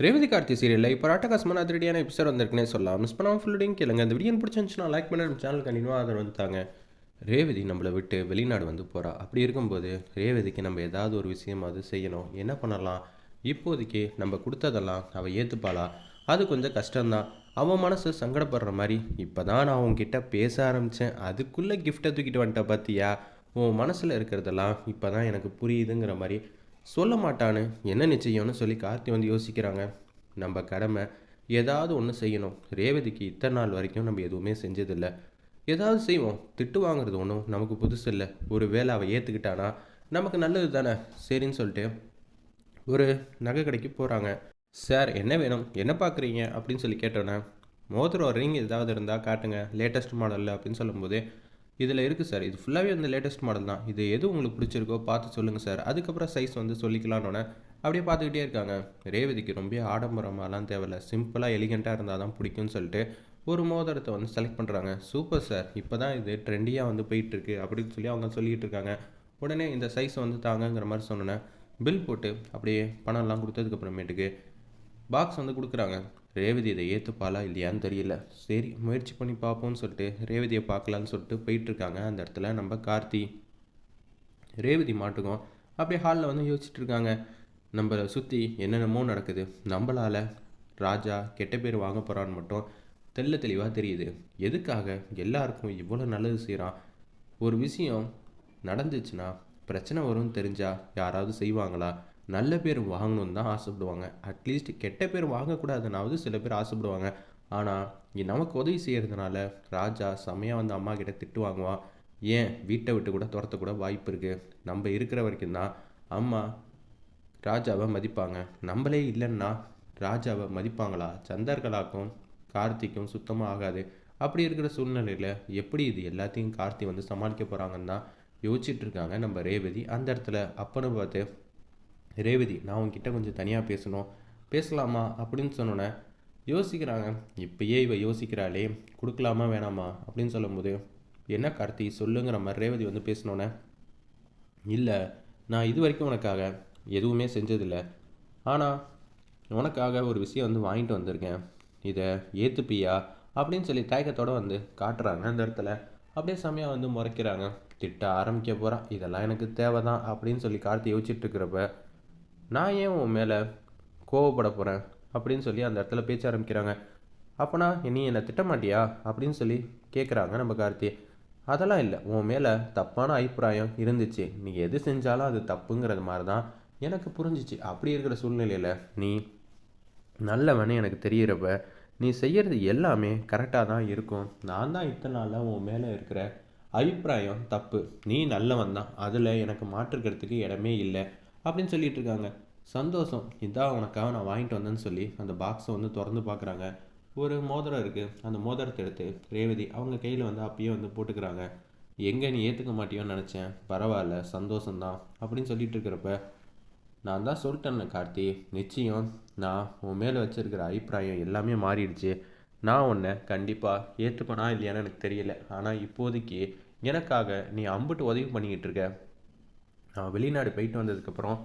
ரேவதி கார்த்தி சீரியலில் இப்போ அட்டகாசமான அதிரடியான எபிசோட் வந்திருக்குன்னே சொல்லலாம். மிஸ் பண்ணாமல் ஃபுல்லுடையும் கேளுங்க. அந்த வீடியோ பிடிச்சிருந்துச்சுன்னா லைக் பண்ணி சேனல் கண்டினியூவாக ஆதரவு வந்துட்டாங்க ரேவதி நம்மளை விட்டு வெளிநாடு வந்து போகிறா அப்படி இருக்கும்போது ரேவதிக்கு நம்ம ஏதாவது ஒரு விஷயமாவது செய்யணும். என்ன பண்ணலாம்? இப்போதைக்கு நம்ம கொடுத்ததெல்லாம் அவள் ஏற்றுப்பாளா அது கொஞ்சம் கஷ்டம்தான். அவன் மனசு சங்கடப்படுற மாதிரி இப்போ தான் நான் உன்கிட்ட பேச ஆரம்பித்தேன் அதுக்குள்ளே கிஃப்ட்டை தூக்கிட்டு வந்துட்ட பார்த்தியா உன் மனசில் இருக்கிறதெல்லாம் இப்போ தான் எனக்கு புரியுதுங்கிற மாதிரி சொல்ல மாட்டான்னு என்ன நிச்சயம்னு சொல்லி கார்த்தி வந்து யோசிக்கிறாங்க. நம்ம கடமை ஏதாவது ஒன்று செய்யணும். ரேவதிக்கு இத்தனை நாள் வரைக்கும் நம்ம எதுவுமே செஞ்சதில்லை. ஏதாவது செய்வோம். திட்டு வாங்குறது ஒன்றும் நமக்கு புதுசு இல்லை. ஒரு வேலை அவள் ஏற்றுக்கிட்டானா நமக்கு நல்லது தானே? சரின்னு சொல்லிட்டு ஒரு நகை கடைக்கு போகிறாங்க சார் என்ன வேணும்? என்ன பார்க்குறீங்க அப்படின்னு சொல்லி கேட்டோன்னே மோதிரம் ரிங் ஏதாவது இருந்தால் காட்டுங்க. லேட்டஸ்ட் மாடலில் அப்படின்னு சொல்லும்போது இதில் இருக்குது சார். இது ஃபுல்லாகவே வந்து லேட்டஸ்ட் மாடல் தான். இது எது உங்களுக்கு பிடிச்சிருக்கோ பார்த்து சொல்லுங்கள் சார். அதுக்கப்புறம் சைஸ் வந்து சொல்லிக்கலான்னு அப்படியே பார்த்துக்கிட்டே இருக்காங்க. ரேவதிக்கு ரொம்ப ஆடம்பரமாலாம் தேவையில்ல. சிம்பிளாக எலிகண்ட்டாக இருந்தால் தான் பிடிக்கும்னு சொல்லிட்டு ஒரு மோதிரத்தை வந்து செலக்ட் பண்ணுறாங்க சூப்பர் சார். இப்போ தான் இது ட்ரெண்டியாக வந்து போயிட்டுருக்கு அப்படின்னு சொல்லி அவங்க சொல்லிகிட்டு இருக்காங்க. உடனே இந்த சைஸ் வந்து தாங்கங்கிற மாதிரி சொன்னோன்னே பில் போட்டு அப்படியே பணம்லாம் கொடுத்ததுக்கப்புறமேட்டுக்கு பாக்ஸ் வந்து கொடுக்குறாங்க. ரேவதி இதை ஏற்றுப்பாளா இல்லையான்னு தெரியல. சரி முயற்சி பண்ணி பார்ப்போம்னு சொல்லிட்டு ரேவதியை பார்க்கலான்னு சொல்லிட்டு போயிட்டுருக்காங்க அந்த இடத்துல நம்ம கார்த்தி. ரேவதி மாட்டுக்கும் அப்படியே ஹாலில் வந்து யோசிச்சுட்டு இருக்காங்க. நம்மளை சுற்றி என்னென்னமோ நடக்குது. நம்மளால் ராஜா கெட்ட பேர் வாங்க போகிறான்னு மட்டும் தெள்ள தெளிவாக தெரியுது. எதுக்காக எல்லாருக்கும் இவ்வளோ நல்லது செய்கிறான் ஒரு விஷயம் நடந்துச்சுன்னா பிரச்சனை வரும்னு தெரிஞ்சால் யாராவது செய்வாங்களா? நல்ல பேர் வாங்கணும்னு தான் ஆசைப்படுவாங்க. அட்லீஸ்ட் கெட்ட பேர் வாங்கக்கூடாதுனாவது சில பேர் ஆசைப்படுவாங்க. ஆனால் இங்கே நமக்கு உதவி செய்கிறதுனால ராஜா செம்மையாக வந்து அம்மா கிட்ட திட்டு வாங்குவான். ஏன்? வீட்டை விட்டு கூட துரத்தக்கூட வாய்ப்பு இருக்குது நம்ம இருக்கிற வரைக்கும் தான் அம்மா ராஜாவை மதிப்பாங்க. நம்மளே இல்லைன்னா ராஜாவை மதிப்பாங்களா? சந்தர்களாக்கும் கார்த்திக்கும் சுத்தமாக ஆகாது. அப்படி இருக்கிற சூழ்நிலையில் எப்படி இது எல்லாத்தையும் கார்த்தி வந்து சமாளிக்க போகிறாங்கன்னு தான் யோசிச்சுட்டு இருக்காங்க நம்ம ரேவதி. அந்த இடத்துல அப்பன்னு பார்த்து ரேவதி நான் உங்ககிட்ட கொஞ்சம் தனியாக பேசணும். பேசலாமா? அப்படின்னு சொன்னோன்னே யோசிக்கிறாங்க. இப்பயே இவ யோசிக்கிறாளே கொடுக்கலாமா வேணாமா? அப்படின்னு சொல்லும்போது என்ன கார்த்தி சொல்லுங்கிற மாதிரி ரேவதி வந்து பேசினோன்னே இல்லை நான் இது வரைக்கும் உனக்காக எதுவுமே செஞ்சதில்லை. ஆனால் உனக்காக ஒரு விஷயம் வந்து வாங்கிட்டு வந்திருக்கேன். இதை ஏற்றுப்பியா அப்படின்னு சொல்லி தயக்கத்தோடு வந்து காட்டுறாங்க. அந்த இடத்துல அப்படியே செம்மையாக வந்து முறைக்கிறாங்க. திட்ட ஆரம்பிக்க போகிறான் இதெல்லாம் எனக்கு தேவை தான் அப்படின்னு சொல்லி கார்த்தி யோசிச்சுட்டு இருக்கிறப்ப நான் ஏன் உன் மேலே கோவப்பட போகிறேன் அப்படின்னு சொல்லி அந்த இடத்துல பேச்ச ஆரம்பிக்கிறாங்க. அப்போனா நீ என்னை திட்டமாட்டியா? அப்படின்னு சொல்லி கேட்குறாங்க நம்ம கார்த்தி. அதெல்லாம் இல்லை. உன் மேலே தப்பான அபிப்பிராயம் இருந்துச்சு. நீ எது செஞ்சாலும் அது தப்புங்கிறது மாதிரி தான் எனக்கு புரிஞ்சிச்சு. அப்படி இருக்கிற சூழ்நிலையில் நீ நல்லவனே எனக்கு தெரிகிறப்ப நீ செய்கிறது எல்லாமே கரெக்டாக தான் இருக்கும். நான் தான் இத்தனை நாளில் உன் மேலே இருக்கிற அபிப்பிராயம் தப்பு. நீ நல்லவன் தான். அதில் எனக்கு மாற்றுக்கிறதுக்கு இடமே இல்லை. அப்படின்னு சொல்லிட்டு இருக்காங்க. சந்தோஷம். இதான் உனக்காக நான் வாங்கிட்டு வந்தேன்னு சொல்லி அந்த பாக்ஸை வந்து திறந்து பார்க்குறாங்க. ஒரு மோதிரம் இருக்குது அந்த மோதிரத்தை எடுத்து ரேவதி அவங்க கையில் வந்து அப்பயே வந்து போட்டுக்கிறாங்க. எங்கே நீ ஏற்றுக்க மாட்டியோன்னு நினச்சேன். பரவாயில்ல சந்தோஷம்தான் அப்படின்னு சொல்லிட்டு இருக்கிறப்ப நான் தான் சொல்லிட்டேன்ல கார்த்தி. நிச்சயம் நான் உன் மேலே வச்சுருக்கிற அபிப்பிராயம் எல்லாமே மாறிடுச்சு. நான் உன்னை கண்டிப்பாக ஏற்றுப்பனா இல்லையான்னு எனக்கு தெரியல. ஆனால் இப்போதைக்கு எனக்காக நீ அம்புட்டு உதவி பண்ணிக்கிட்டு இருக்க. நான் வெளிநாடு போயிட்டு வந்ததுக்கப்புறம்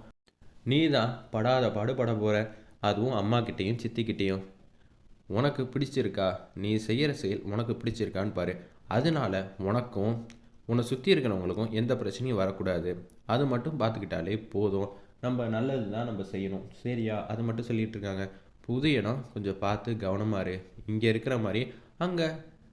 நீ தான் படாத பாடுபட போகிற அதுவும் அம்மாக்கிட்டேயும் சித்திக்கிட்டேயும் உனக்கு பிடிச்சிருக்கா? நீ செய்கிற செயல் உனக்கு பிடிச்சிருக்கான்னு பாரு. அதனால உனக்கும் உன்னை சுற்றி இருக்கிறவங்களுக்கும் எந்த பிரச்சனையும் வரக்கூடாது. அது மட்டும் பார்த்துக்கிட்டாலே போதும். நம்ம நல்லது தான் நம்ம செய்யணும். சரியா? அது மட்டும் சொல்லிகிட்டு இருக்காங்க. புது இடம் கொஞ்சம் பார்த்து கவனமாக இரு. இங்கே இருக்கிற மாதிரி அங்கே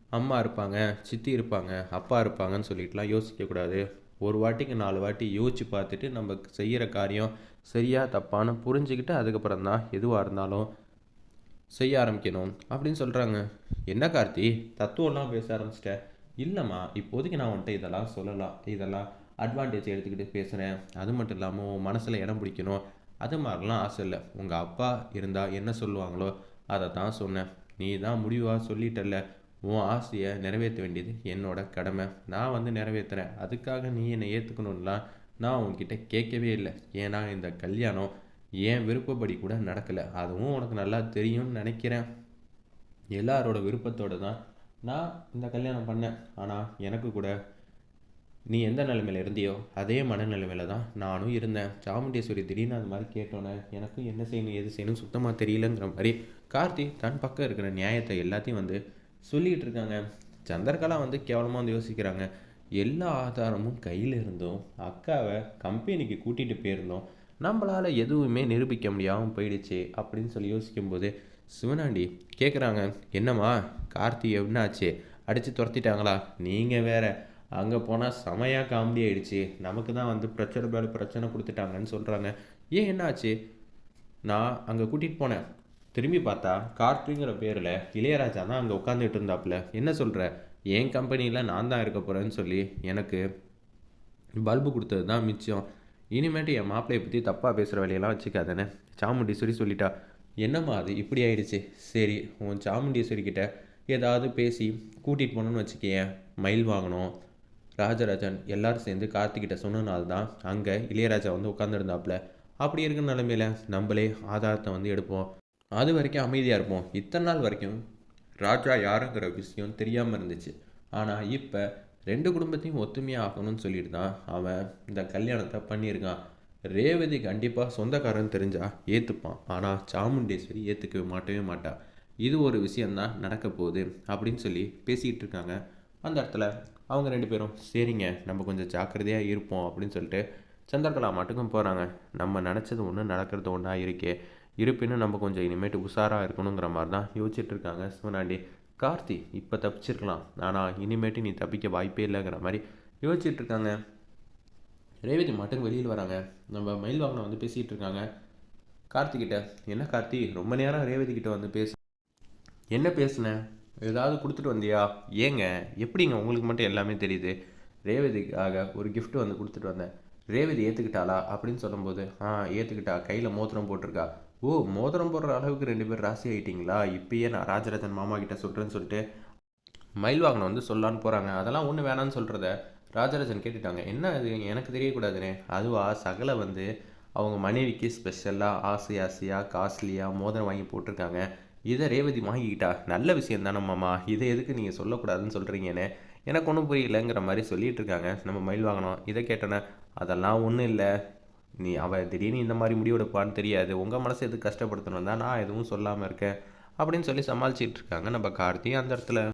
அம்மா இருப்பாங்க சித்தி இருப்பாங்க அப்பா இருப்பாங்கன்னு சொல்லிட்டுலாம் யோசிக்கக்கூடாது. ஒரு வாட்டிக்கு நாலு வாட்டி யோசித்து பார்த்துட்டு நம்ம செய்கிற காரியம் சரியாக தப்பான புரிஞ்சுக்கிட்டு அதுக்கப்புறம் தான் எதுவாக இருந்தாலும் செய்ய ஆரம்பிக்கணும். அப்படின்னு சொல்கிறாங்க என்ன கார்த்தி? தத்துவம்லாம் பேச ஆரம்பிச்சிட்டேன் இல்லைம்மா இப்போதைக்கு நான் வந்துட்டு இதெல்லாம் சொல்லலாம் இதெல்லாம் அட்வான்டேஜ் எடுத்துக்கிட்டு பேசுகிறேன் அது மட்டும் இல்லாமல் உன் மனசில் இடம் பிடிக்கணும். அது மாதிரிலாம் ஆசை இல்லை. உங்கள் அப்பா இருந்தால் என்ன சொல்லுவாங்களோ அதை தான் சொன்னேன். நீ தான் முடிவாக சொல்லிட்டல்ல. உன் ஆசையை நிறைவேற்ற வேண்டியது என்னோட கடமை. நான் வந்து நிறைவேற்றுறேன் அதுக்காக நீ என்னை ஏற்றுக்கணும்லாம் நான் உன்கிட்ட கேட்கவே இல்லை. ஏன்னா இந்த கல்யாணம் என் விருப்பப்படி கூட நடக்கலை. அதுவும் உனக்கு நல்லா தெரியும்னு நினைக்கிறேன். எல்லாரோட விருப்பத்தோடு தான் நான் இந்த கல்யாணம் பண்ணேன். ஆனால் எனக்கு கூட நீ எந்த நிலைமையில் இருந்தியோ அதே மனநிலைமையில தான் நானும் இருந்தேன். சாமுண்டேஸ்வரி திடீர்னு அது மாதிரி கேட்டோன்னே எனக்கும் என்ன செய்யணும் எது செய்யணும் சுத்தமாக தெரியலங்கிற மாதிரி கார்த்தி தன் பக்கம் இருக்கிற நியாயத்தை எல்லாத்தையும் வந்து சொல்லிகிட்டு இருக்காங்க. சந்திரகலா வந்து கேவலமாக வந்து யோசிக்கிறாங்க. எல்லா ஆதாரமும் கையில் இருந்தும் அக்காவை கம்பெனிக்கு கூட்டிகிட்டு போயிருந்தோம். நம்மளால் எதுவுமே நிரூபிக்க முடியாமல் போயிடுச்சு அப்படின்னு சொல்லி யோசிக்கும்போது சிவனாண்டி கேட்குறாங்க என்னம்மா? கார்த்தி என்னாச்சு? அடித்து துரத்திட்டாங்களா? நீங்கள் வேற. அங்கே போனால் செமையாக காமெடி ஆகிடுச்சு நமக்கு தான் வந்து பிரச்சனை மேலே பிரச்சனை கொடுத்துட்டாங்கன்னு சொல்கிறாங்க ஏன் என்னாச்சு? நான் அங்கே கூட்டிகிட்டு போனேன். திரும்பி பார்த்தா கார்த்திங்கிற பேரில் இளையராஜா தான் அங்கே உட்காந்துட்டு இருந்தாப்புல. என்ன சொல்கிற என் கம்பெனியில் நான் தான் இருக்க போகிறேன்னு சொல்லி எனக்கு பல்பு கொடுத்தது தான் மிச்சம். இனிமேட்டு என் மாப்பிள்ளையை பற்றி தப்பாக பேசுகிற வேலையெல்லாம் வச்சுக்காதானே சாமுண்டீஸ்வரி சொல்லிட்டா. என்னம்மா அது? இப்படி ஆயிடுச்சு. சரி உன் சாமுண்டீஸ்வரி கிட்ட ஏதாவது பேசி கூட்டிகிட்டு போகணுன்னு வச்சுக்கேன் மயில் வாங்கணும். ராஜராஜன் எல்லோரும் சேர்ந்து கார்த்திகிட்ட சொன்னனால தான் அங்கே இளையராஜா வந்து உட்காந்துருந்தாப்புல அப்படி இருக்கிற நிலமையில நம்மளே ஆதாரத்தை வந்து எடுப்போம். அது வரைக்கும் அமைதியாக இருப்போம். இத்தனை நாள் வரைக்கும் ராஜா யாருங்கிற விஷயம் தெரியாமல் இருந்துச்சு. ஆனால் இப்போ ரெண்டு குடும்பத்தையும் ஒத்துமையாக ஆகணும்னு சொல்லிட்டு தான் அவன் இந்த கல்யாணத்தை பண்ணியிருக்கான். ரேவதி கண்டிப்பாக சொந்தக்காரன் தெரிஞ்சால் ஏற்றுப்பான் ஆனால் சாமுண்டேஸ்வரி ஏற்றுக்கவே மாட்டவே மாட்டான் இது ஒரு விஷயந்தான் நடக்க போகுது அப்படின்னு சொல்லி பேசிக்கிட்டு இருக்காங்க. அந்த இடத்துல அவங்க ரெண்டு பேரும் சரிங்க நம்ம கொஞ்சம் ஜாக்கிரதையாக இருப்போம் அப்படின்னு சொல்லிட்டு சந்திரகலா மட்டுக்கும் போகிறாங்க நம்ம நினச்சது ஒன்று நடக்கிறது ஒன்றா இருக்கே. இருப்பினும் நம்ம கொஞ்சம் இனிமேட்டு உஷாராக இருக்கணுங்கிற மாதிரி தான் யோசிச்சுட்ருக்காங்க சிவனாண்டி கார்த்தி இப்போ தப்பிச்சிருக்கலாம். ஆனால் இனிமேட்டு நீ தப்பிக்க வாய்ப்பே இல்லைங்கிற மாதிரி யோசிச்சுட்ருக்காங்க. ரேவதி மட்டும் வெளியில் வராங்க. நம்ம மயில் வாகனம் வந்து பேசிகிட்டு இருக்காங்க கார்த்திகிட்ட என்ன கார்த்தி? ரொம்ப நேரம் ரேவதி கிட்ட வந்து பேச என்ன பேசுனேன் ஏதாவது கொடுத்துட்டு வந்தியா? ஏங்க எப்படிங்க உங்களுக்கு மட்டும் எல்லாமே தெரியுது? ரேவதிக்காக ஒரு கிஃப்ட் வந்து கொடுத்துட்டு வந்தேன். ரேவதி ஏற்றுக்கிட்டாளா அப்படின்னு சொல்லும்போது ஆ ஏற்றுக்கிட்டா கையில் மோத்திரம் போட்டிருக்கா. ஓ மோதிரம் போடுற அளவுக்கு ரெண்டு பேர் ராசி ஆகிட்டிங்களா இப்பயே நான் ராஜராஜன் மாமா கிட்ட சொல்கிறேன்னு சொல்லிட்டு மயில் வாகனம் வந்து சொல்லான்னு போகிறாங்க அதெல்லாம் ஒன்று வேணான்னு சொல்கிறத ராஜராஜன் கேட்டுட்டாங்க. என்ன அது? எனக்கு தெரியக்கூடாதுனே. அதுவா? சகலை வந்து அவங்க மனைவிக்கு ஸ்பெஷலாக ஆசை ஆசையாக காஸ்ட்லியாக மோதிரம் வாங்கி போட்டிருக்காங்க. இதை ரேவதி வாங்கிக்கிட்டா? நல்ல விஷயம் தானே மாமா. இதை எதுக்கு நீங்கள் சொல்லக்கூடாதுன்னு சொல்கிறீங்கன்னு எனக்கு ஒன்றும் புரியலங்கிற மாதிரி சொல்லிகிட்டு இருக்காங்க. நம்ம மயில் வாங்கினோம் இதை கேட்டோன்னே அதெல்லாம் ஒன்றும் இல்லை. நீ அவள் திடீர்னு இந்த மாதிரி முடிவெடுப்பான்னு தெரியாது. உங்கள் மனசை எது கஷ்டப்படுத்தணும் தான் நான் எதுவும் சொல்லாமல் இருக்கேன். அப்படின்னு சொல்லி சமாளிச்சிட்டு இருக்காங்க நம்ம கார்த்தி அந்த இடத்துல.